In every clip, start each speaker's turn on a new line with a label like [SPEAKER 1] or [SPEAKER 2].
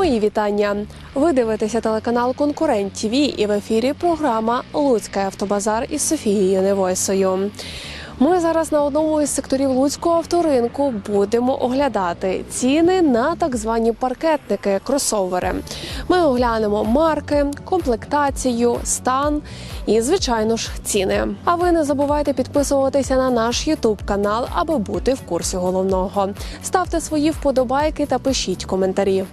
[SPEAKER 1] Мої вітання. Ви дивитеся телеканал Конкурент ТВ і в ефірі програма Луцький автобазар із Софією Невойсою. Ми зараз на одному із секторів Луцького авторинку будемо оглядати ціни на так звані паркетники, кросовери. Ми оглянемо марки, комплектацію, стан і, звичайно ж, ціни. А ви не забувайте підписуватися на наш Ютуб канал, аби бути в курсі головного. Ставте свої вподобайки та пишіть коментарі.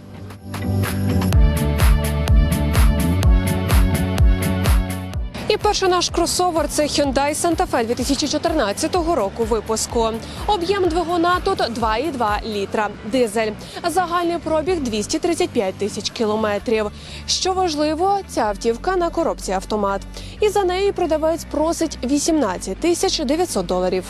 [SPEAKER 1] І перший наш кросовер це Hyundai Santa Fe 2014 року випуску. Об'єм двигуна тут 2,2 літра. Дизель. Загальний пробіг 235 тисяч кілометрів. Що важливо, ця автівка на коробці автомат. І за неї продавець просить 18 тисяч 900 доларів.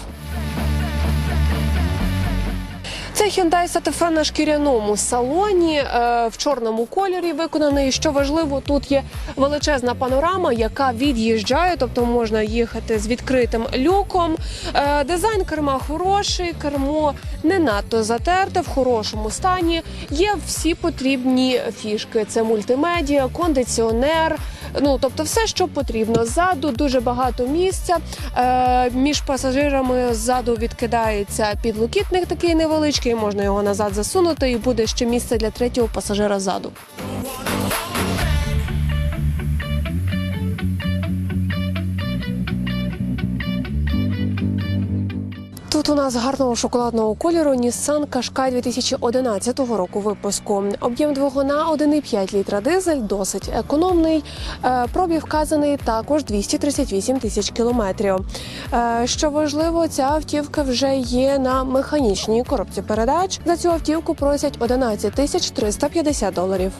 [SPEAKER 1] Hyundai Santa на шкіряному салоні е, в чорному кольорі виконаний. Що важливо, тут є величезна панорама, яка від'їжджає, тобто можна їхати з відкритим люком. Е, Дизайн керма хороший, кермо не надто затерте, в хорошому стані. Є всі потрібні фішки: це мультимедіа, кондиціонер. Ну тобто, все, що потрібно. Ззаду дуже багато місця. Е, між пасажирами ззаду відкидається підлокітник такий невеличкий. Можна його назад засунути, і буде ще місце для третього пасажира ззаду. Тут у нас гарного шоколадного кольору Nissan Qashqai 2011 року випуску. Об'єм двигуна 1,5 літра дизель, досить економний. Е, Пробіг вказаний також 238 тисяч кілометрів. Е, Що важливо, ця автівка вже є на механічній коробці передач. За цю автівку просять 11 тисяч 350 доларів.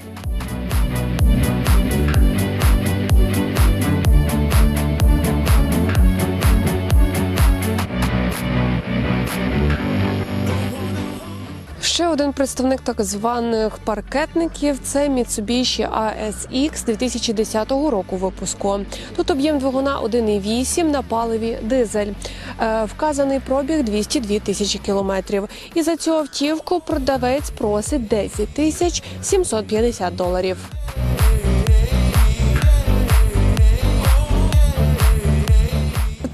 [SPEAKER 1] Один представник так званих паркетників це Mitsubishi ASX 2010 року випуску. Тут об'єм двигуна 1,8 на паливі дизель. Е, Вказаний пробіг 202 тисячі кілометрів. І за цю автівку продавець просить 10 тисяч 750 доларів.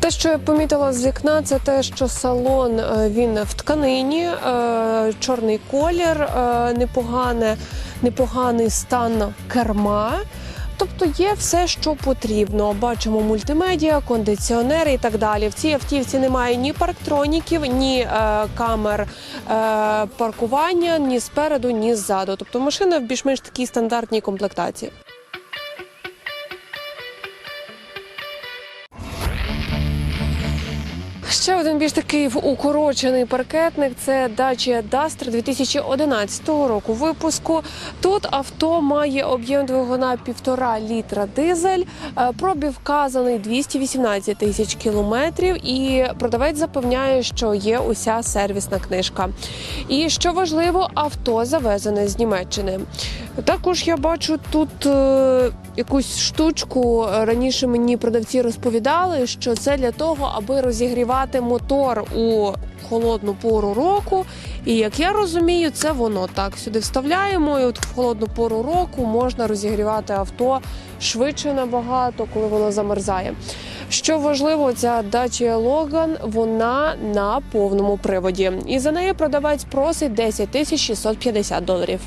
[SPEAKER 1] Те, що я помітила з вікна, це те, що салон е, він в тканині, е, чорний колір, е, непогане, непоганий стан керма. Тобто є все, що потрібно. Бачимо мультимедіа, кондиціонери і так далі. В цій автівці немає ні парктроніків, ні е, камер е, паркування, ні спереду, ні ззаду. Тобто машина в більш-менш такій стандартній комплектації. Ще один більш такий укорочений паркетник це Dacia Duster 2011 року випуску. Тут авто має об'єм двигуна 1,5 літра дизель. Е, Пробіг вказаний 218 тисяч кілометрів, і продавець запевняє, що є уся сервісна книжка. І що важливо, авто завезене з Німеччини. Також я бачу тут е, якусь штучку. Раніше мені продавці розповідали, що це для того, аби розігрівати мотор у холодну пору року. І як я розумію, це воно так. Сюди вставляємо, і от в холодну пору року можна розігрівати авто швидше набагато, коли воно замерзає. Що важливо, ця Dacia Logan, вона на повному приводі. І за неї продавець просить 10 тисяч 650 доларів.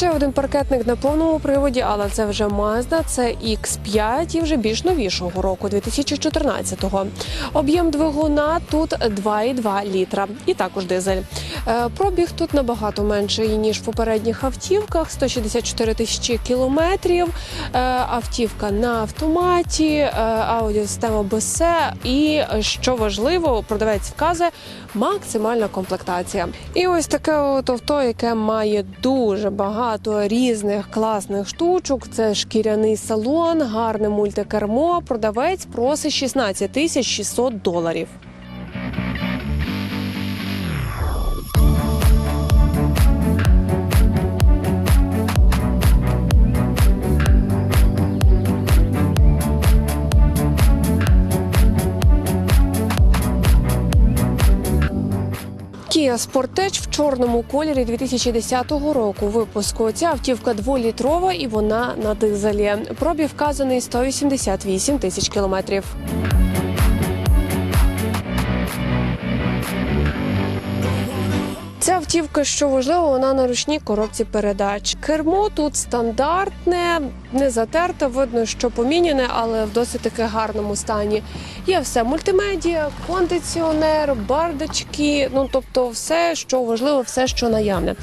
[SPEAKER 1] Ще один паркетник на повному приводі, але це вже Mazda, це X5 і вже більш новішого року, 2014-го. Об'єм двигуна тут 2,2 літра і також дизель. Е, Пробіг тут набагато менший, ніж в попередніх автівках 164 тисячі кілометрів. Е, Автівка на автоматі, е, аудіосистема BSE і що важливо, продавець вказує максимальна комплектація. І ось таке от авто, яке має дуже багато різних класних штучок. Це шкіряний салон, гарне мультикермо. Продавець просить 16 тисяч 600 доларів. Kia Sportage в чорному кольорі 2010 року випуску. Ця автівка дволітрова і вона на дизелі. Пробіг вказаний 188 тисяч кілометрів. Ця автівка, що важливо, вона на ручній коробці передач. Кермо тут стандартне, не затерте. Видно, що поміняне, але в досить таки гарному стані. Є все мультимедіа, кондиціонер, бардачки. Ну тобто, все, що важливо, все, що наявне.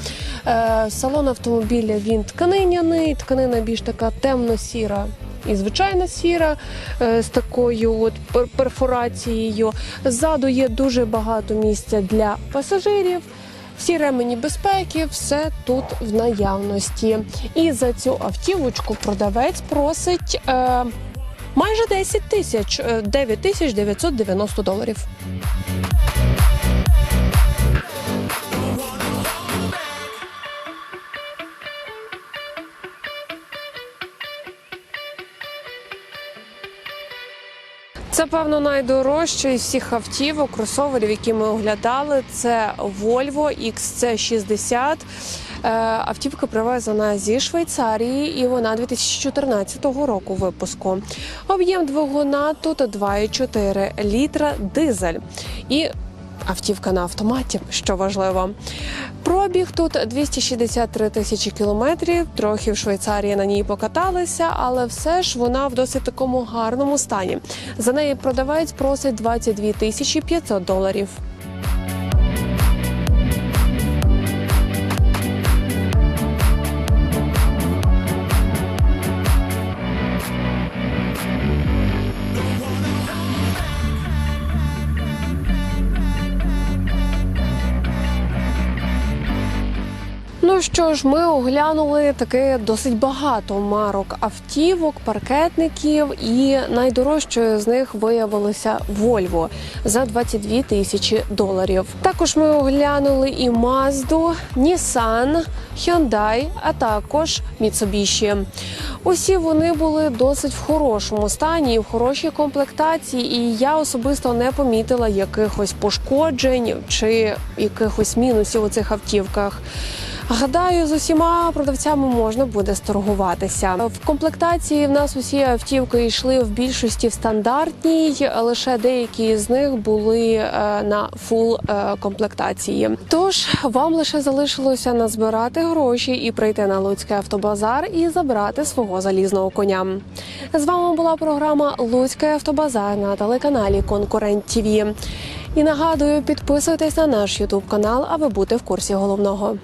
[SPEAKER 1] Е, салон автомобіля він тканиняний, тканина більш така темно-сіра. І звичайна сіра е, з такою от перфорацією. Ззаду є дуже багато місця для пасажирів. Всі ремені безпеки, все тут в наявності. І за цю автівочку продавець просить е, майже 10 тисяч, е, 9 тисяч 990 доларів. Це певно найдорожче із всіх автівок, кросоверів, які ми оглядали. Це Volvo XC60. Е, Автівка привезена зі Швейцарії, і вона 2014 року випуску. Об'єм двигуна тут 2,4 літра дизель. І Автівка на автоматі, що важливо. Пробіг тут 263 тисячі кілометрів. Трохи в Швейцарії на ній покаталися, але все ж вона в досить такому гарному стані. За неї продавець просить 22 тисячі 500 доларів. Що ж, ми оглянули таки досить багато марок автівок, паркетників, і найдорожчою з них виявилося Volvo за 22 тисячі доларів. Також ми оглянули і Mazda, Nissan, Hyundai, а також Mitsubishi. Усі вони були досить в хорошому стані, і в хорошій комплектації, і я особисто не помітила якихось пошкоджень чи якихось мінусів у цих автівках. Гадаю, з усіма продавцями можна буде сторгуватися. В комплектації в нас усі автівки йшли в більшості в стандартній, лише деякі з них були е, на фул е, комплектації. Тож вам лише залишилося назбирати гроші і прийти на Луцький автобазар і забрати свого залізного коня. З вами була програма Луцький автобазар на телеканалі Конкурент ТІВІ. І нагадую, підписуйтесь на наш Ютуб канал, аби бути в курсі головного.